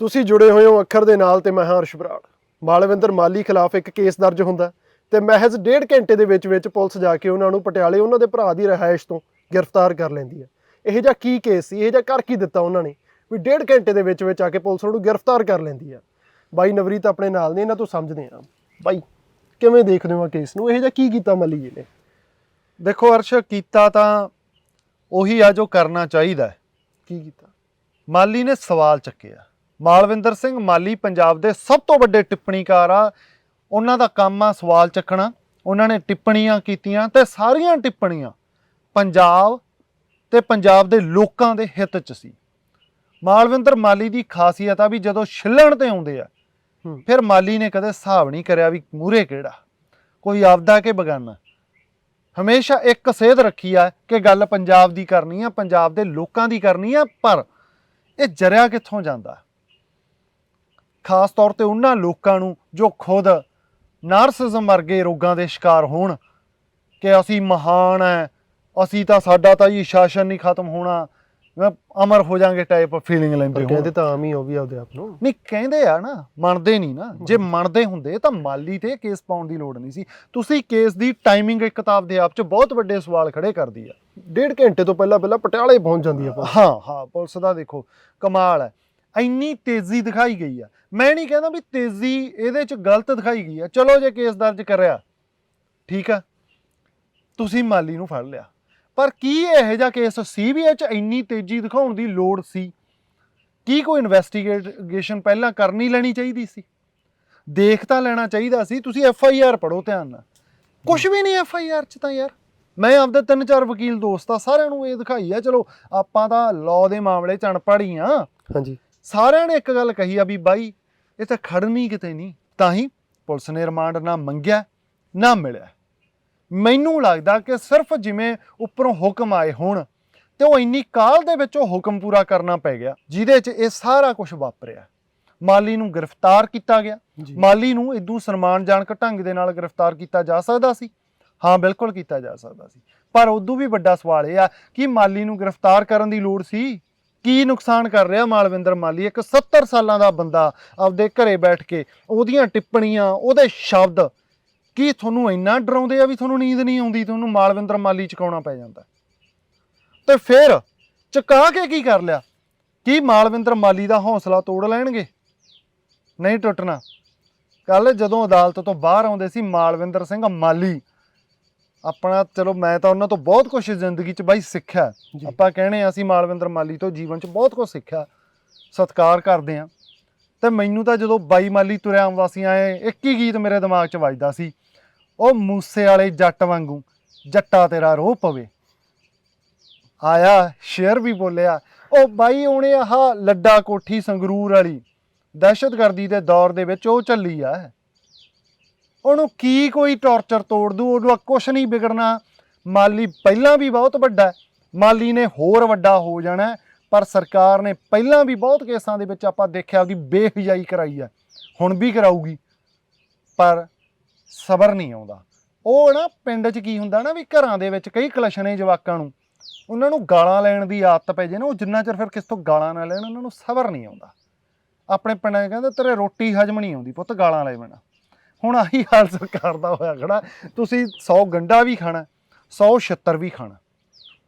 ਤੁਸੀਂ ਜੁੜੇ ਹੋਏ ਹੋ ਅੱਖਰ ਦੇ ਨਾਲ ਤੇ ਮੈਂ ਹਾਂ ਹਰਸ਼ ਬਰਾੜ। ਮਾਲਵਿੰਦਰ ਮਾਲੀ ਖਿਲਾਫ ਇੱਕ ਕੇਸ ਦਰਜ ਹੁੰਦਾ ਤੇ ਮਹਿਜ਼ ਡੇਢ ਘੰਟੇ ਦੇ ਵਿੱਚ ਵਿੱਚ ਪੁਲਿਸ ਜਾ ਕੇ ਉਹਨਾਂ ਨੂੰ ਪਟਿਆਲੇ ਉਹਨਾਂ ਦੇ ਭਰਾ ਦੀ ਰਿਹਾਇਸ਼ ਤੋਂ ਗ੍ਰਿਫਤਾਰ ਕਰ ਲੈਂਦੀ ਹੈ। ਇਹ ਜਿਹਾ ਕੀ ਕੇਸ ਸੀ? ਇਹ ਜਿਹਾ ਕਰ ਕੀ ਦਿੱਤਾ ਉਹਨਾਂ ਨੇ? ਵੀ ਡੇਢ ਘੰਟੇ ਦੇ ਵਿੱਚ ਵਿੱਚ ਆ ਕੇ ਪੁਲਿਸ ਉਹਨੂੰ ਗ੍ਰਿਫਤਾਰ ਕਰ ਲੈਂਦੀ ਆ ਬਾਈ ਨਵਰੀਤ ਆਪਣੇ ਨਾਲ ਨੇ ਇਹਨਾਂ ਤੋਂ ਸਮਝਦੇ ਆ ਬਾਈ ਕਿਵੇਂ ਦੇਖਦੇ ਹੋ ਆ ਕੇਸ ਨੂੰ? ਇਹ ਜਿਹਾ ਕੀ ਕੀਤਾ ਮੱਲੀ ਜੀ ਨੇ? ਦੇਖੋ ਅਰਸ਼ ਕੀਤਾ ਤਾਂ ਉਹੀ ਆ ਜੋ ਕਰਨਾ ਚਾਹੀਦਾ। ਕੀ ਕੀਤਾ? ਮਾਲੀ ਨੇ ਸਵਾਲ ਚੱਕਿਆ। ਮਾਲਵਿੰਦਰ ਸਿੰਘ ਮਾਲੀ ਪੰਜਾਬ ਦੇ ਸਭ ਤੋਂ ਵੱਡੇ ਟਿੱਪਣੀਕਾਰ ਆ। ਉਹਨਾਂ ਦਾ ਕੰਮ ਆ ਸਵਾਲ ਚੱਕਣਾ। ਉਹਨਾਂ ਨੇ ਟਿੱਪਣੀਆਂ ਕੀਤੀਆਂ ਤੇ ਸਾਰੀਆਂ ਟਿੱਪਣੀਆਂ ਪੰਜਾਬ ਤੇ ਪੰਜਾਬ ਦੇ ਲੋਕਾਂ ਦੇ ਹਿੱਤ 'ਚ ਸੀ। ਮਾਲਵਿੰਦਰ ਮਾਲੀ ਦੀ ਖਾਸੀਅਤ ਆ ਵੀ ਜਦੋਂ ਛਿੱਲਣ ਤੇ ਆਉਂਦੇ ਆ। ਫਿਰ ਮਾਲੀ ਨੇ ਕਦੇ ਹਿਸਾਬ ਨਹੀਂ ਕਰਿਆ ਵੀ ਮੂਰੇ ਕਿਹੜਾ। ਕੋਈ ਆਪਦਾ ਕਿ ਬਗਾਨਾ। ਹਮੇਸ਼ਾ ਇੱਕ ਸੇਧ ਰੱਖੀ ਆ ਕਿ ਗੱਲ ਪੰਜਾਬ ਦੀ ਕਰਨੀ ਆ ਪੰਜਾਬ ਦੇ ਲੋਕਾਂ ਦੀ ਕਰਨੀ ਆ ਪਰ ਇਹ ਜਰਿਆ ਕਿੱਥੋਂ ਜਾਂਦਾ? ਖਾਸ ਤੌਰ ਤੇ ਉਹਨਾਂ ਲੋਕਾਂ ਨੂੰ ਜੋ ਖੁਦ ਨਾਰਸਿਜ਼ਮ ਵਰਗੇ ਰੋਗਾਂ ਦੇ ਸ਼ਿਕਾਰ ਹੋਣ ਕਿ ਅਸੀਂ ਮਹਾਨ ਹੈ ਅਸੀਂ ਤਾਂ ਸਾਡਾ ਤਾਂ ਜੀ ਸ਼ਾਸਨ ਨਹੀਂ ਖਤਮ ਹੋਣਾ ਮੈਂ ਅਮਰ ਹੋ ਜਾਾਂਗੇ ਟਾਈਪ ਫੀਲਿੰਗ ਲੈਂਦੇ ਹੋਣ। ਕਹਿੰਦੇ ਤਾਂ ਆਮ ਹੀ ਹੋ ਵੀ ਆਪਦੇ ਆਪ ਨੂੰ। ਨਹੀਂ ਕਹਿੰਦੇ ਆ ਨਾ ਮੰਨਦੇ ਨਹੀਂ ਨਾ। ਜੇ ਮੰਨਦੇ ਹੁੰਦੇ ਤਾਂ ਮਾਲੀ ਤੇ ਕੇਸ ਪਾਉਣ ਦੀ ਲੋੜ ਨਹੀਂ ਸੀ। ਤੁਸੀਂ ਕੇਸ ਦੀ ਟਾਈਮਿੰਗ ਇੱਕ ਕਿਤਾਬ ਦੇ ਆਪ 'ਚ ਬਹੁਤ ਵੱਡੇ ਸਵਾਲ ਖੜੇ ਕਰਦੀ ਆ। ਡੇਢ ਘੰਟੇ ਤੋਂ ਪਹਿਲਾਂ ਪਹਿਲਾਂ ਪਟਿਆਲੇ ਪਹੁੰਚ ਜਾਂਦੀ ਆ। ਹਾਂ ਹਾਂ ਪੁਲਿਸ ਦਾ ਦੇਖੋ ਕਮਾਲ ਹੈ ਇੰਨੀ ਤੇਜ਼ੀ ਦਿਖਾਈ ਗਈ ਆ। ਮੈਂ ਨਹੀਂ ਕਹਿੰਦਾ ਵੀ ਤੇਜ਼ੀ ਇਹਦੇ 'ਚ ਗਲਤ ਦਿਖਾਈ ਗਈ ਆ। ਚਲੋ ਜੇ ਕੇਸ ਦਰਜ ਕਰਿਆ, ਠੀਕ ਆ? ਤੁਸੀਂ ਮਾਲੀ ਨੂੰ ਫੜ ਲਿਆ। ਪਰ ਕੀ ਇਹੋ ਜਿਹਾ ਕੇਸ ਸੀ ਵੀ ਇਹ 'ਚ ਇੰਨੀ ਤੇਜ਼ੀ ਦਿਖਾਉਣ ਦੀ ਲੋੜ ਸੀ? ਕੀ ਕੋਈ ਇਨਵੈਸਟੀਗੇਸ਼ਨ ਪਹਿਲਾਂ ਕਰਨੀ ਲੈਣੀ ਚਾਹੀਦੀ ਸੀ? ਦੇਖ ਤਾਂ ਲੈਣਾ ਚਾਹੀਦਾ ਸੀ। ਤੁਸੀਂ ਐਫ ਆਈ ਆਰ ਪੜੋ ਧਿਆਨ ਨਾਲ। ਕੁਝ ਵੀ ਨਹੀਂ ਐਫ ਆਈ ਆਰ 'ਚ ਤਾਂ ਯਾਰ। ਮੈਂ ਆਪਦੇ ਤਿੰਨ ਚਾਰ ਵਕੀਲ ਦੋਸਤ ਆ, ਸਾਰਿਆਂ ਨੂੰ ਇਹ ਦਿਖਾਈ ਆ, ਚਲੋ ਆਪਾਂ ਤਾਂ ਲਾਅ ਦੇ ਮਾਮਲੇ 'ਚ ਅਣਪੜ੍ਹ ਹੀ ਆ। ਹਾਂਜੀ। ਸਾਰਿਆਂ ਨੇ ਇੱਕ ਗੱਲ ਕਹੀ ਆ ਵੀ ਬਾਈ ਇਹ ਤਾਂ ਖੜਨੀ ਕਿਤੇ ਨਹੀਂ ਤਾਂ ਹੀ ਪੁਲਿਸ ਨੇ ਰਿਮਾਂਡ ਨਾ ਮੰਗਿਆ ਨਾ ਮਿਲਿਆ। ਮੈਨੂੰ ਲੱਗਦਾ ਕਿ ਸਿਰਫ ਜਿਵੇਂ ਉੱਪਰੋਂ ਹੁਕਮ ਆਏ ਹੋਣ ਤੇ ਉਹ ਇੰਨੀ ਕਾਲ ਦੇ ਵਿੱਚ ਉਹ ਹੁਕਮ ਪੂਰਾ ਕਰਨਾ ਪੈ ਗਿਆ ਜਿਹਦੇ 'ਚ ਇਹ ਸਾਰਾ ਕੁਝ ਵਾਪਰਿਆ। ਮਾਲੀ ਨੂੰ ਗ੍ਰਿਫਤਾਰ ਕੀਤਾ ਗਿਆ। ਮਾਲੀ ਨੂੰ ਇਦੋਂ ਸਨਮਾਨਜਨਕ ਢੰਗ ਦੇ ਨਾਲ ਗ੍ਰਿਫਤਾਰ ਕੀਤਾ ਜਾ ਸਕਦਾ ਸੀ। ਹਾਂ ਬਿਲਕੁਲ ਕੀਤਾ ਜਾ ਸਕਦਾ ਸੀ। ਪਰ ਉਦੋਂ ਵੀ ਵੱਡਾ ਸਵਾਲ ਇਹ ਆ ਕਿ ਮਾਲੀ ਨੂੰ ਗ੍ਰਿਫਤਾਰ ਕਰਨ ਦੀ ਲੋੜ ਸੀ? ਕੀ ਨੁਕਸਾਨ ਕਰ ਰਿਹਾ ਮਾਲਵਿੰਦਰ ਮਾਲੀ? ਇੱਕ 70 ਸਾਲਾਂ ਦਾ ਬੰਦਾ ਆਪਦੇ ਘਰੇ ਬੈਠ ਕੇ ਉਹਦੀਆਂ ਟਿੱਪਣੀਆਂ, ਉਹਦੇ ਸ਼ਬਦ ਕੀ ਤੁਹਾਨੂੰ ਇੰਨਾ ਡਰਾਉਂਦੇ ਆ ਵੀ ਤੁਹਾਨੂੰ ਨੀਂਦ ਨਹੀਂ ਆਉਂਦੀ, ਤੁਹਾਨੂੰ ਮਾਲਵਿੰਦਰ ਮਾਲੀ ਚਕਾਉਣਾ ਪੈ ਜਾਂਦਾ? ਤੇ ਫਿਰ ਚਕਾ ਕੇ ਕੀ ਕਰ ਲਿਆ? ਕੀ ਮਾਲਵਿੰਦਰ ਮਾਲੀ ਦਾ ਹੌਸਲਾ ਤੋੜ ਲੈਣਗੇ? ਨਹੀਂ ਟੁੱਟਣਾ। ਕੱਲ ਜਦੋਂ ਅਦਾਲਤ ਤੋਂ ਬਾਹਰ ਆਉਂਦੇ ਸੀ ਮਾਲਵਿੰਦਰ ਸਿੰਘ ਮਾਲੀ ਆਪਣਾ ਚਲੋ ਮੈਂ ਤਾਂ ਉਹਨਾਂ ਤੋਂ ਬਹੁਤ ਕੁਝ ਜ਼ਿੰਦਗੀ 'ਚ ਬਾਈ ਸਿੱਖਿਆ। ਆਪਾਂ ਕਹਿੰਦੇ ਆ ਅਸੀਂ ਮਾਲਵਿੰਦਰ ਮਾਲੀ ਤੋਂ ਜੀਵਨ 'ਚ ਬਹੁਤ ਕੁਝ ਸਿੱਖਿਆ। ਸਤਿਕਾਰ ਕਰਦੇ ਆ। ਤੇ ਮੈਨੂੰ ਤਾਂ ਜਦੋਂ ਬਾਈ ਮਾਲੀ ਤੁਰਿਆ ਆਉਂਦਾ ਸੀ ਆਏ ਇੱਕ ਹੀ ਗੀਤ ਮੇਰੇ ਦਿਮਾਗ 'ਚ ਵੱਜਦਾ ਸੀ ਉਹ ਮੂਸੇ ਵਾਲੇ ਜੱਟ ਵਾਂਗੂ ਜੱਟਾ ਤੇਰਾ ਰੋਹ ਪਵੇ। ਆਇਆ ਸ਼ੇਰ ਵੀ ਬੋਲਿਆ ਉਹ ਬਾਈ ਉਹਨੇ ਆਹ ਲੱਡਾ ਕੋਠੀ ਸੰਗਰੂਰ ਵਾਲੀ ਦਹਿਸ਼ਤਗਰਦੀ ਦੇ ਦੌਰ ਦੇ ਵਿੱਚ ਉਹ ਚੱਲੀ ਆ। ਉਹਨੂੰ ਕੀ ਕੋਈ ਟੌਰਚਰ ਤੋੜ ਦੂ, ਉਹਨੂੰ ਕੁਝ ਨਹੀਂ ਵਿਗੜਨਾ। ਮਾਲੀ ਪਹਿਲਾਂ ਵੀ ਬਹੁਤ ਵੱਡਾ ਮਾਲੀ ਨੇ ਹੋਰ ਵੱਡਾ ਹੋ ਜਾਣਾ ਪਰ ਸਰਕਾਰ ਨੇ ਪਹਿਲਾਂ ਵੀ ਬਹੁਤ ਕੇਸਾਂ ਦੇ ਵਿੱਚ ਆਪਾਂ ਦੇਖਿਆ ਉਹਦੀ ਬੇਹਜਾਈ ਕਰਾਈ ਹੈ। ਹੁਣ ਵੀ ਕਰਾਊਗੀ, ਪਰ ਸਬਰ ਨਹੀਂ ਆਉਂਦਾ। ਉਹ ਨਾ ਪਿੰਡ 'ਚ ਕੀ ਹੁੰਦਾ ਨਾ ਵੀ ਘਰਾਂ ਦੇ ਵਿੱਚ ਕਈ ਕਲਸ਼ਣੇ ਜਵਾਕਾਂ ਨੂੰ। ਉਹਨਾਂ ਨੂੰ ਗਾਲਾਂ ਲੈਣ ਦੀ ਆਦਤ ਪੈ ਜੇ ਨਾ, ਉਹ ਜਿੰਨਾ ਚਿਰ ਫਿਰ ਕਿਸ ਤੋਂ ਗਾਲਾਂ ਨਾ ਲੈਣ, ਉਹਨਾਂ ਨੂੰ ਸਬਰ ਨਹੀਂ ਆਉਂਦਾ। ਆਪਣੇ ਪਿੰਡਾਂ 'ਚ ਕਹਿੰਦੇ ਤੇਰੇ ਰੋਟੀ ਹਜਮ ਨਹੀਂ ਆਉਂਦੀ ਪੁੱਤ ਗਾਲਾਂ ਲੈ ਬਿਨਾ। ਹੁਣ ਆਹੀ ਹਾਲ ਸਰਕਾਰ ਦਾ ਹੋਇਆ ਖੜਾ। ਤੁਸੀਂ 100 ਗੰਡਾ ਵੀ ਖਾਣਾ 100 ਛਿੱਤਰ ਵੀ ਖਾਣਾ।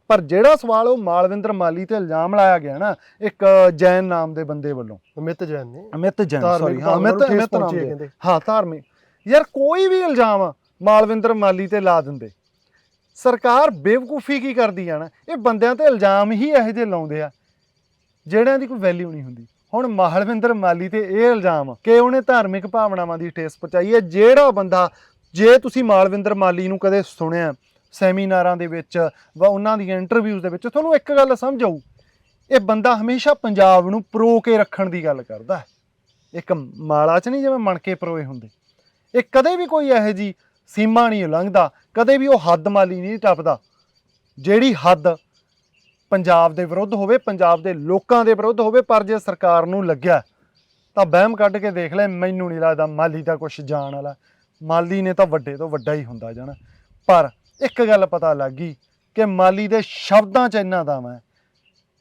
ਪਰ ਜਿਹੜਾ ਸਵਾਲ ਉਹ ਮਾਲਵਿੰਦਰ ਮਾਲੀ ਤੇ ਇਲਜ਼ਾਮ ਲਾਇਆ ਗਿਆ ਨਾ ਇੱਕ ਜੈਨ ਨਾਮ ਦੇ ਬੰਦੇ ਵੱਲੋਂ। ਅਮਿਤ ਜੈਨ ਨੇ। ਅਮਿਤ ਜੈਨ ਸੌਰੀ ਹਾਂ ਅਮਿਤ ਅਮਿਤ ਨਾਮ ਦੇ। ਹਾਂ ਧਾਰਮਿਕ। ਯਾਰ ਕੋਈ ਵੀ ਇਲਜ਼ਾਮ ਮਾਲਵਿੰਦਰ ਮਾਲੀ ਤੇ ਲਾ ਦਿੰਦੇ। ਸਰਕਾਰ ਬੇਵਕੂਫੀ ਕੀ ਕਰਦੀ ਆ ਨਾ? ਇਹ ਬੰਦਿਆਂ ਤੇ ਇਲਜ਼ਾਮ ਹੀ ਇਹੋ ਜਿਹੇ ਲਾਉਂਦੇ ਆ ਜਿਹੜਿਆਂ ਦੀ ਕੋਈ ਵੈਲਿਊ ਨਹੀਂ ਹੁੰਦੀ। ਹੁਣ ਮਾਲਵਿੰਦਰ ਮਾਲੀ ਤੇ ਇਹ ਇਲਜ਼ਾਮ ਕਿ ਉਹਨੇ ਧਾਰਮਿਕ ਭਾਵਨਾਵਾਂ ਦੀ ਠੇਸ ਪਹੁੰਚਾਈ ਹੈ, ਜਿਹੜਾ ਬੰਦਾ ਜੇ ਤੁਸੀਂ ਮਾਲਵਿੰਦਰ ਮਾਲੀ ਨੂੰ ਕਦੇ ਸੁਣਿਆ, ਸੈਮੀਨਾਰਾਂ ਦੇ ਵਿੱਚ ਵਾ ਉਹਨਾਂ ਦੀਆਂ ਇੰਟਰਵਿਊਜ਼ ਦੇ ਵਿੱਚ, ਤੁਹਾਨੂੰ ਇੱਕ ਗੱਲ ਸਮਝ ਆਊ, ਇਹ ਬੰਦਾ ਹਮੇਸ਼ਾ ਪੰਜਾਬ ਨੂੰ ਪਰੋ ਕੇ ਰੱਖਣ ਦੀ ਗੱਲ ਕਰਦਾ ਹੈ। ਇੱਕ ਮਾਲਾ 'ਚ ਨਹੀਂ ਜਿਵੇਂ ਮਣਕੇ ਪਰੋਏ ਹੁੰਦੇ। ਇਹ ਕਦੇ ਵੀ ਕੋਈ ਇਹੋ ਜੀ ਸੀਮਾ ਨਹੀਂ ਲੰਘਦਾ ਕਦੇ ਵੀ ਉਹ ਹੱਦ ਮਾਲੀ ਨਹੀਂ ਟੱਪਦਾ। ਜਿਹੜੀ ਹੱਦ ਪੰਜਾਬ ਦੇ ਵਿਰੁੱਧ ਹੋਵੇ ਪੰਜਾਬ ਦੇ ਲੋਕਾਂ ਦੇ ਵਿਰੁੱਧ ਹੋਵੇ ਪਰ ਜੇ ਸਰਕਾਰ ਨੂੰ ਲੱਗਿਆ ਤਾਂ ਵਹਿਮ ਕੱਢ ਕੇ ਦੇਖ ਲੈ ਮੈਨੂੰ ਨਹੀਂ ਲੱਗਦਾ ਮਾਲੀ ਦਾ ਕੁਝ ਜਾਣ ਵਾਲਾ। ਮਾਲੀ ਨੇ ਤਾਂ ਵੱਡੇ ਤੋਂ ਵੱਡਾ ਹੀ ਹੁੰਦਾ ਜਾਣਾ। ਪਰ ਇੱਕ ਗੱਲ ਪਤਾ ਲੱਗ ਗਈ ਕਿ ਮਾਲੀ ਦੇ ਸ਼ਬਦਾਂ 'ਚ ਇੰਨਾ ਦਮ ਹੈ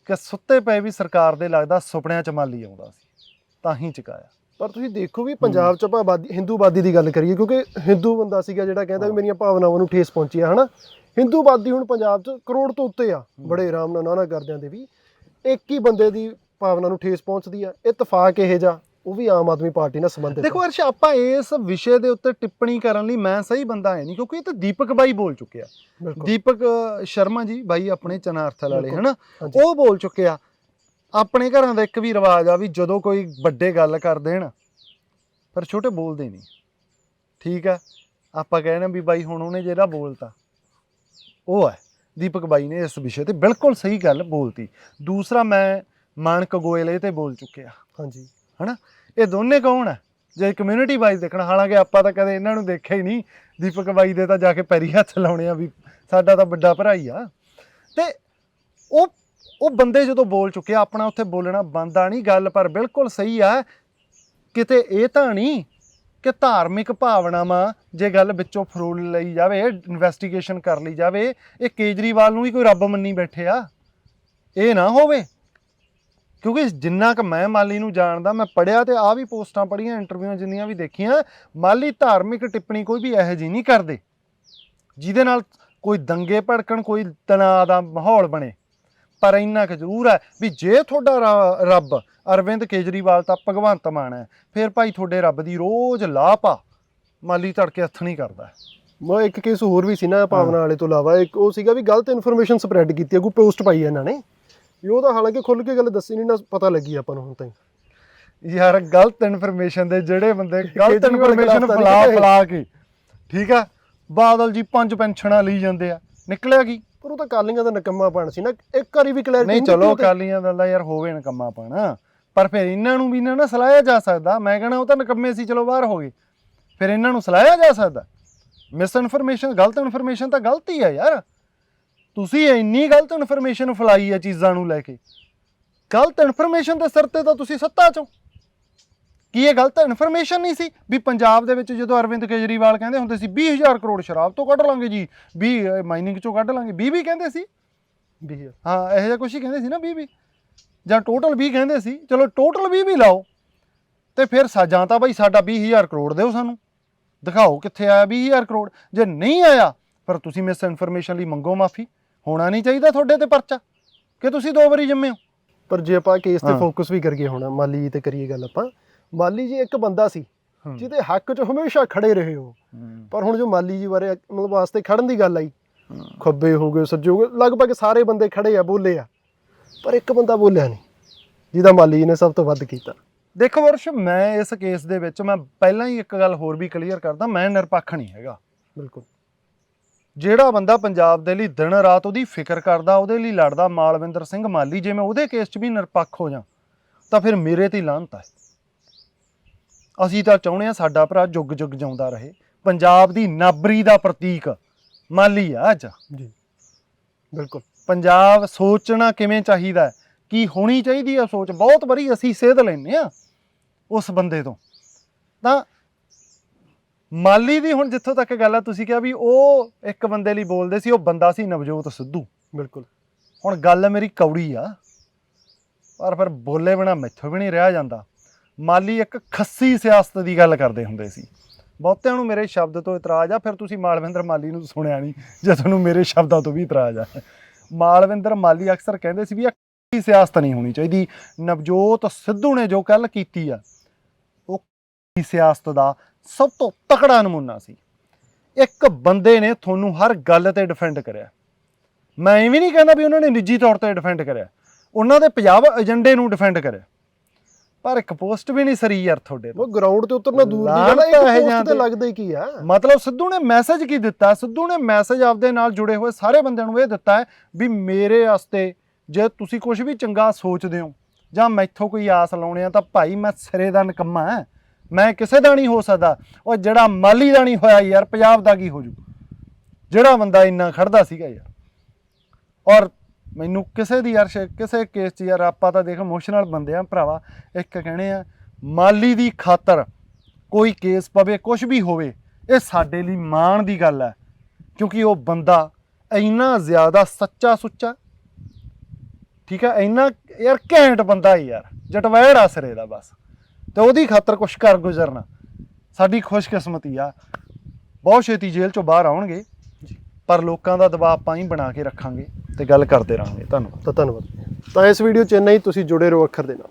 ਕਿ ਸੁੱਤੇ ਪਏ ਵੀ ਸਰਕਾਰ ਦੇ ਲੱਗਦਾ ਸੁਪਨਿਆਂ 'ਚ ਮਾਲੀ ਆਉਂਦਾ ਸੀ ਤਾਂ ਹੀ ਚੁਕਾਇਆ। ਪਰ ਤੁਸੀਂ ਦੇਖੋ ਵੀ ਪੰਜਾਬ ਚ ਆਪਾਂ ਆਬਾਦੀ ਹਿੰਦੂਵਾਦੀ ਦੀ ਗੱਲ ਕਰੀਏ ਕਿਉਂਕਿ ਹਿੰਦੂ ਬੰਦਾ ਸੀਗਾ ਜਿਹੜਾ ਕਹਿੰਦਾ ਵੀ ਹਾਂ। ਮੇਰੀਆਂ ਭਾਵਨਾਵਾਂ ਨੂੰ ਠੇਸ ਪਹੁੰਚੀ ਆ ਹਨਾ? ਹਿੰਦੂਵਾਦੀ ਹੁਣ ਪੰਜਾਬ ਚ ਕਰੋੜ ਤੋਂ ਉੱਤੇ ਆ ਬੜੇ ਆਰਾਮ ਨਾਲ ਨਾਨਾ ਕਰਦਿਆਂ ਦੇ ਵੀ। ਇੱਕ ਹੀ ਬੰਦੇ ਦੀ ਭਾਵਨਾ ਨੂੰ ਠੇਸ ਪਹੁੰਚਦੀ ਆ ਇਤਫਾਕ ਇਹ ਜਾ ਉਹ ਵੀ ਆਮ ਆਦਮੀ ਪਾਰਟੀ ਨਾਲ ਸੰਬੰਧਿਤ ਦੇਖੋ ਅਰਸ਼ ਆਪਾਂ ਇਸ ਵਿਸ਼ੇ ਦੇ ਉੱਤੇ ਟਿੱਪਣੀ ਕਰਨ ਲਈ ਮੈਂ ਸਹੀ ਬੰਦਾ ਹੈ ਨਹੀਂ ਕਿਉਂਕਿ ਇਹ ਤਾਂ ਦੀਪਕ ਬਾਈ ਬੋਲ ਚੁੱਕਿਆ। ਦੀਪਕ ਸ਼ਰਮਾ ਜੀ ਬਾਈ ਆਪਣੇ ਚਨਾਰਥਲ ਵਾਲੇ। ਹਨਾ। ਉਹ ਬੋਲ ਚੁੱਕਿਆ ਆਪਣੇ ਘਰਾਂ ਦਾ ਇੱਕ ਵੀ ਰਿਵਾਜ ਆ ਵੀ ਜਦੋਂ ਕੋਈ ਵੱਡੇ ਗੱਲ ਕਰ ਦੇਣ ਪਰ ਛੋਟੇ ਬੋਲਦੇ ਨਹੀਂ। ਠੀਕ ਆ ਆਪਾਂ ਕਹਿੰਦੇ ਵੀ ਬਾਈ ਹੁਣ ਉਹਨੇ ਜਿਹੜਾ ਬੋਲਤਾ। ਉਹ ਹੈ ਦੀਪਕ ਬਾਈ ਨੇ ਇਸ ਵਿਸ਼ੇ ਤੇ ਬਿਲਕੁਲ ਸਹੀ ਗੱਲ ਬੋਲਤੀ। ਦੂਸਰਾ ਮੈਂ ਮਾਨਕ ਗੋਇਲ ਇਹ ਤੇ ਬੋਲ ਚੁੱਕਿਆ। ਹਾਂਜੀ। ਇਹ ਦੋਨੇ ਕੌਣ ਹੈ? ਜੇ ਕਮਿਊਨਿਟੀ ਵਾਈਜ਼ ਦੇਖਣਾ ਹਾਲਾਂਕਿ ਆਪਾਂ ਤਾਂ ਕਦੇ ਇਹਨਾਂ ਨੂੰ ਦੇਖਿਆ ਹੀ ਨਹੀਂ ਦੀਪਕ ਬਾਈ ਦੇ ਤਾਂ ਜਾ ਕੇ ਪੈਰੀ ਹੱਥ ਲਾਉਣੇ ਆ ਵੀ ਸਾਡਾ ਤਾਂ ਵੱਡਾ ਭਰਾ ਹੀ ਆ। ਤੇ ਉਹ ਉਹ ਬੰਦੇ ਜਦੋਂ ਬੋਲ ਚੁੱਕੇ ਆਪਣਾ ਉੱਥੇ ਬੋਲਣਾ ਬੰਦਾ ਨਹੀਂ ਗੱਲ ਪਰ ਬਿਲਕੁਲ ਸਹੀ ਆ। ਕਿਤੇ ਇਹ ਤਾਂ ਨਹੀਂ ਕਿ ਧਾਰਮਿਕ ਭਾਵਨਾਵਾਂ ਜੇ ਗੱਲ ਵਿੱਚੋਂ ਫਰੋਲ ਲਈ ਜਾਵੇ ਇਨਵੈਸਟੀਗੇਸ਼ਨ ਕਰ ਲਈ ਜਾਵੇ, ਇਹ ਕੇਜਰੀਵਾਲ ਨੂੰ ਹੀ ਕੋਈ ਰੱਬ ਮੰਨੀ ਬੈਠੇ ਆ। ਇਹ ਨਾ ਹੋਵੇ। ਕਿਉਂਕਿ ਜਿੰਨਾ ਕ ਮੈਂ ਮਾਲੀ ਨੂੰ ਜਾਣਦਾ, ਮੈਂ ਪੜਿਆ ਤੇ ਆ ਵੀ ਪੋਸਟਾਂ ਪੜੀਆਂ ਇੰਟਰਵਿਊਆਂ ਜਿੰਨੀਆਂ ਵੀ ਦੇਖੀਆਂ, ਮਾਲੀ ਧਾਰਮਿਕ ਟਿੱਪਣੀ ਕੋਈ ਵੀ ਇਹੋ ਜਿਹੀ ਨਹੀਂ ਕਰਦੇ। ਜਿਹਦੇ ਨਾਲ ਕੋਈ ਦੰਗੇ ਭੜਕਣ, ਕੋਈ ਤਣਾਅ ਦਾ ਮਾਹੌਲ ਬਣੇ। ਪਰ ਇੰਨਾ ਕੁ ਜ਼ਰੂਰ ਹੈ ਵੀ ਜੇ ਤੁਹਾਡਾ ਰਾ- ਰੱਬ ਅਰਵਿੰਦ ਕੇਜਰੀਵਾਲ ਤਾਂ ਭਗਵੰਤ ਮਾਨ ਹੈ ਫਿਰ ਭਾਈ ਤੁਹਾਡੇ ਰੱਬ ਦੀ ਰੋਜ਼ ਲਾਪ ਮਾਲੀ ਧੜਕੇ ਹੱਥ ਨਹੀਂ ਕਰਦਾ। ਮੈਂ ਇੱਕ ਕੇਸ ਹੋਰ ਵੀ ਸੀ ਨਾ ਭਾਵਨਾ ਵਾਲੇ ਤੋਂ ਇਲਾਵਾ ਇੱਕ ਉਹ ਸੀਗਾ ਵੀ ਗਲਤ ਇਨਫੋਰਮੇਸ਼ਨ ਸਪਰੈਡ ਕੀਤੀ ਆ ਕੋਈ ਪੋਸਟ ਪਾਈ ਆ ਇਹਨਾਂ ਨੇ। ਵੀ ਉਹ ਤਾਂ ਹਾਲਾਂਕਿ ਖੁੱਲ ਕੇ ਗੱਲ ਦੱਸੀ ਨਹੀਂ ਨਾ ਪਤਾ ਲੱਗੀ ਆਪਾਂ ਨੂੰ ਹੁਣ ਤਾਈਂ। ਯਾਰ ਗਲਤ ਇਨਫੋਰਮੇਸ਼ਨ ਦੇ ਜਿਹੜੇ ਬੰਦੇ ਗਲਤ ਕੇਜਰੀਵਾਲ ਇਨਫੋਰਮੇਸ਼ਨ ਖਿਲਾਫ਼ ਤਾਂ ਫਲਾ ਨਹੀਂ ਫਲਾ ਕੇ ਠੀਕ ਆ ਬਾਦਲ ਜੀ ਪੰਜ ਪੈਨਸ਼ਨਾਂ ਲਈ ਜਾਂਦੇ ਆ ਨਿਕਲਿਆ ਕੀ? ਪਰ ਉਹ ਤਾਂ ਕਾਲੀਆਂ ਦਾ ਨਕਮਾ ਬਣ ਸੀ ਨਾ ਇੱਕ ਵਾਰੀ ਵੀ ਕਲੈਰਿਟੀ ਨਹੀਂ ਚਲੋ ਕਾਲੀਆਂ ਦਾ ਤਾਂ ਯਾਰ ਹੋਵੇ ਨਕੰਮਾ ਪਾਣਾ। ਪਰ ਫਿਰ ਇਹਨਾਂ ਨੂੰ ਵੀ ਨਾ ਨਾ ਸਲਾਹਿਆ ਜਾ ਸਕਦਾ। ਮੈਂ ਕਹਣਾ ਉਹ ਤਾਂ ਨਕੰਮੇ ਸੀ ਚਲੋ ਬਾਹਰ ਹੋ ਗਏ। ਫਿਰ ਇਹਨਾਂ ਨੂੰ ਸਲਾਹਿਆ ਜਾ ਸਕਦਾ। ਮਿਸ ਇਨਫੋਰਮੇਸ਼ਨ ਗਲਤ ਇਨਫੋਰਮੇਸ਼ਨ ਤਾਂ ਗਲਤੀ ਆ ਯਾਰ। ਤੁਸੀਂ ਇੰਨੀ ਗਲਤ ਇਨਫੋਰਮੇਸ਼ਨ ਫਲਾਈ ਆ ਚੀਜ਼ਾਂ ਨੂੰ ਲੈ ਕੇ। ਗਲਤ ਇਨਫੋਰਮੇਸ਼ਨ ਦੇ ਸਿਰ ਤੇ ਤਾਂ ਤੁਸੀਂ ਸੱਤਾ ਚੋਂ। ਕੀ ਇਹ ਗਲਤ ਇਨਫੋਰਮੇਸ਼ਨ ਨਹੀਂ ਸੀ? ਵੀ ਪੰਜਾਬ ਦੇ ਵਿੱਚ ਜਦੋਂ ਅਰਵਿੰਦ ਕੇਜਰੀਵਾਲ ਕਹਿੰਦੇ ਹੁੰਦੇ ਸੀ 20000 ਕਰੋੜ ਸ਼ਰਾਬ ਤੋਂ ਕੱਢ ਲਾਂਗੇ ਜੀ 20 ਮਾਈਨਿੰਗ ਚੋਂ ਕੱਢ ਲਾਂਗੇ 20 ਵੀ ਕਹਿੰਦੇ ਸੀ। ਵੀ ਆ। ਹਾਂ ਇਹੋ ਜਿਹਾ ਕੁਛ ਹੀ ਕਹਿੰਦੇ ਸੀ ਨਾ 20 ਵੀ ਜਾਂ ਟੋਟਲ 20 ਕਹਿੰਦੇ ਸੀ। ਚਲੋ ਟੋਟਲ 20 ਵੀ ਲਾਓ। ਤੇ ਫਿਰ ਸਾ- ਜਾਂ ਤਾਂ ਬਾਈ ਸਾਡਾ 20000 ਕਰੋੜ ਦਿਓ ਸਾਨੂੰ। ਦਿਖਾਓ ਕਿੱਥੇ ਆਇਆ 20000 ਕਰੋੜ। ਜੇ ਨਹੀਂ ਆਇਆ ਪਰ ਤੁਸੀਂ ਮਿਸ ਇਨਫੋਰਮੇਸ਼ਨ ਲਈ ਮੰਗੋ ਮਾਫੀ। ਹੋਣਾ ਨਹੀਂ ਚਾਹੀਦਾ ਤੁਹਾਡੇ ਤੇ ਪਰਚਾ। ਕਿ ਤੁਸੀਂ ਦੋ ਵਾਰੀ ਜੰਮੇ ਹੋ। ਪਰ ਜੇ ਆਪਾਂ ਕੇਸ ਤੇ। ਫੋਕਸ ਵੀ ਕਰੀਏ ਹੁਣ ਮਾਲੀ ਤੇ ਕਰੀਏ ਗੱਲ ਆਪਾਂ ਮਾਲੀ ਜੀ ਇੱਕ ਬੰਦਾ ਸੀ ਜਿਹਦੇ ਹੱਕ 'ਚ ਹਮੇਸ਼ਾ ਖੜੇ ਰਹੇ ਹੋ। ਪਰ ਹੁਣ ਜੋ ਮਾਲੀ ਜੀ ਬਾਰੇ ਮਤਲਬ ਵਾਸਤੇ ਖੜਨ ਦੀ ਗੱਲ ਆਈ ਖੱਬੇ ਹੋ ਗਏ ਸੱਜੇ ਹੋ ਗਏ ਲਗਭਗ ਸਾਰੇ ਬੰਦੇ ਖੜੇ ਆ ਬੋਲੇ ਆ। ਪਰ ਇੱਕ ਬੰਦਾ ਬੋਲਿਆ ਨਹੀਂ ਜਿਹਦਾ ਮਾਲੀ ਜੀ ਨੇ ਸਭ ਤੋਂ ਵੱਧ ਕੀਤਾ। ਦੇਖੋ ਵਰਸ਼ ਮੈਂ ਇਸ ਕੇਸ ਦੇ ਵਿੱਚ ਮੈਂ ਪਹਿਲਾਂ ਹੀ ਇੱਕ ਗੱਲ ਹੋਰ ਵੀ ਕਲੀਅਰ ਕਰਦਾ ਮੈਂ ਨਿਰਪੱਖ ਨਹੀਂ ਹੈਗਾ। ਬਿਲਕੁਲ। ਜਿਹੜਾ ਬੰਦਾ ਪੰਜਾਬ ਦੇ ਲਈ ਦਿਨ ਰਾਤ ਉਹਦੀ ਫਿਕਰ ਕਰਦਾ ਉਹਦੇ ਲਈ ਲੜਦਾ ਮਾਲਵਿੰਦਰ ਸਿੰਘ ਮਾਲੀ ਜੇ ਮੈਂ ਉਹਦੇ ਕੇਸ 'ਚ ਵੀ ਨਿਰਪੱਖ ਹੋ ਜਾ ਤਾਂ ਫਿਰ ਮੇਰੇ ਤੇ ਲਾਹਨਤ ਹੈ ਅਸੀਂ ਤਾਂ ਚਾਹੁੰਦੇ ਆ ਸਾਡਾ ਭਰਾ ਜੁਗ ਜੁਗ ਜਿਉਂਦਾ ਰਹੇ। ਪੰਜਾਬ ਦੀ ਨਾਬਰੀ ਦਾ ਪ੍ਰਤੀਕ ਮਾਲੀ ਆ ਅੱਜ। ਜੀ। ਬਿਲਕੁਲ। ਪੰਜਾਬ ਸੋਚਣਾ ਕਿਵੇਂ ਚਾਹੀਦਾ ਹੈ? ਕੀ ਹੋਣੀ ਚਾਹੀਦੀ ਆ ਸੋਚ? ਬਹੁਤ ਵਾਰੀ ਅਸੀਂ ਸੇਧ ਲੈਨੇ ਆ ਉਸ ਬੰਦੇ ਤੋਂ। ਤਾਂ ਮਾਲੀ ਦੀ ਹੁਣ ਜਿੱਥੋਂ ਤੱਕ ਗੱਲ ਆ ਤੁਸੀਂ ਕਿਹਾ ਵੀ ਉਹ ਇੱਕ ਬੰਦੇ ਲਈ ਬੋਲਦੇ ਸੀ ਉਹ ਬੰਦਾ ਸੀ ਨਵਜੋਤ ਸਿੱਧੂ। ਬਿਲਕੁਲ। ਹੁਣ ਗੱਲ ਮੇਰੀ ਕੌੜੀ ਆ ਪਰ ਫਿਰ ਬੋਲੇ ਬਿਨਾ ਮੈਥੋਂ ਵੀ ਨਹੀਂ ਰਿਹਾ ਜਾਂਦਾ। ਮਾਲੀ ਇੱਕ ਖੱਸੀ ਸਿਆਸਤ ਦੀ ਗੱਲ ਕਰਦੇ ਹੁੰਦੇ ਸੀ। ਬਹੁਤਿਆਂ ਨੂੰ ਮੇਰੇ ਸ਼ਬਦ ਤੋਂ ਇਤਰਾਜ਼ ਆ, ਫਿਰ ਤੁਸੀਂ ਮਾਲਵਿੰਦਰ ਮਾਲੀ ਨੂੰ ਸੁਣਿਆ ਨਹੀਂ, ਜੇ ਤੁਹਾਨੂੰ ਮੇਰੇ ਸ਼ਬਦਾਂ ਤੋਂ ਵੀ ਇਤਰਾਜ਼ ਆ। ਮਾਲਵਿੰਦਰ ਮਾਲੀ ਅਕਸਰ ਕਹਿੰਦੇ ਸੀ ਵੀ ਇਹ ਖੱਸੀ ਸਿਆਸਤ ਨਹੀਂ ਹੋਣੀ ਚਾਹੀਦੀ। ਨਵਜੋਤ ਸਿੱਧੂ ਨੇ ਜੋ ਗੱਲ ਕੀਤੀ ਆ, ਉਹ ਖੱਸੀ ਸਿਆਸਤ ਦਾ ਸਭ ਤੋਂ ਤਕੜਾ ਨਮੂਨਾ ਸੀ। ਇੱਕ ਬੰਦੇ ਨੇ ਤੁਹਾਨੂੰ ਹਰ ਗੱਲ ਤੇ ਡਿਫੈਂਡ ਕਰਿਆ। ਮੈਂ ਇਹ ਵੀ ਨਹੀਂ ਕਹਿੰਦਾ ਵੀ ਉਹਨਾਂ ਨੇ ਨਿੱਜੀ ਤੌਰ ਤੇ ਡਿਫੈਂਡ ਕਰਿਆ। ਉਹਨਾਂ ਦੇ ਪੰਜਾਬ ਏਜੰਡੇ ਨੂੰ ਡਿਫੈਂਡ ਕਰਿਆ। ਪਰ ਇੱਕ ਪੋਸਟ ਵੀ ਨਹੀਂ ਸਰੀ ਯਾਰ ਤੁਹਾਡੇ ਤੋਂ। ਉਹ ਗਰਾਊਂਡ ਤੇ ਉਤਰਨਾ ਦੂਰ ਦੀ ਗੱਲ ਹੈ post ਜਾਂ ਤੇ ਤੇ- ਲੱਗਦਾ ਹੀ ਕੀ ਆ? ਮਤਲਬ ਸਿੱਧੂ ਨੇ ਮੈਸੇਜ ਕੀ ਦਿੱਤਾ? ਸਿੱਧੂ ਨੇ ਮੈਸੇਜ ਆਪਦੇ ਨਾਲ ਜੁੜੇ ਹੋਏ ਸਾਰੇ ਬੰਦਿਆਂ ਨੂੰ ਇਹ ਦਿੱਤਾ ਹੈ ਵੀ ਮੇਰੇ ਵਾਸਤੇ ਜੇ ਤੁਸੀਂ ਕੁਝ ਵੀ ਚੰਗਾ ਸੋਚਦੇ ਹੋ ਜਾਂ ਮੈਥੋਂ ਕੋਈ ਆਸ ਲਾਉਣੇ ਆ ਤਾਂ ਭਾਈ ਮੈਂ ਸਿਰੇ ਦਾ ਨਿਕੰਮਾ ਹਾਂ। ਮੈਂ ਕਿਸੇ ਦਾ ਨਹੀਂ ਹੋ ਸਕਦਾ। ਉਹ ਜਿਹੜਾ ਮਾਲੀ ਦਾ ਨਹੀਂ ਹੋਇਆ ਯਾਰ ਪੰਜਾਬ ਦਾ ਕੀ ਹੋ ਜੂ? ਜਿਹੜਾ ਬੰਦਾ ਇੰਨਾ ਖੜਦਾ ਸੀਗਾ ਯਾਰ। ਔਰ ਮੈਨੂੰ ਕਿਸੇ ਦੀ ਯਾਰ ਕਿਸੇ ਕੇਸ 'ਚ ਯਾਰ ਆਪਾਂ ਤਾਂ ਦੇਖ ਇਮੋਸ਼ਨਲ ਬੰਦੇ ਆ ਭਰਾਵਾ। ਇੱਕ ਕਹਣੇ ਆ, ਮਾਲੀ ਦੀ ਖਾਤਰ ਕੋਈ ਕੇਸ ਪਵੇ ਕੁਝ ਵੀ ਹੋਵੇ, ਇਹ ਸਾਡੇ ਲਈ ਮਾਣ ਦੀ ਗੱਲ ਹੈ। ਕਿਉਂਕਿ ਉਹ ਬੰਦਾ ਇੰਨਾ ਜ਼ਿਆਦਾ ਸੱਚਾ ਸੁੱਚਾ, ਠੀਕ ਹੈ, ਇੰਨਾ ਯਾਰ ਘੈਂਟ ਬੰਦਾ ਹੀ ਯਾਰ, ਜਟਵੈੜ ਆਸਰੇ ਦਾ ਬਸ। ਤੇ ਉਹਦੀ ਖਾਤਰ ਕੁਛ ਕਰ ਗੁਜ਼ਰਨਾ। ਸਾਡੀ ਖੁਸ਼ਕਿਸਮਤੀ ਆ। ਬਹੁਤ ਛੇਤੀ ਜੇਲ੍ਹ ਚੋਂ ਬਾਹਰ ਆਉਣਗੇ। ਪਰ ਲੋਕਾਂ ਦਾ ਦਬਾਅ ਆਪਾਂ ਹੀ ਬਣਾ ਕੇ ਰੱਖਾਂਗੇ ਤੇ ਗੱਲ ਕਰਦੇ ਰਹਾਂਗੇ। ਧੰਨਵਾਦ। ਤਾਂ ਧੰਨਵਾਦ। ਤਾਂ ਇਸ ਵੀਡੀਓ 'ਚ ਇੰਨਾ ਹੀ। ਤੁਸੀਂ ਜੁੜੇ ਰਹੋ ਅੱਖਰ ਦੇ ਨਾਲ।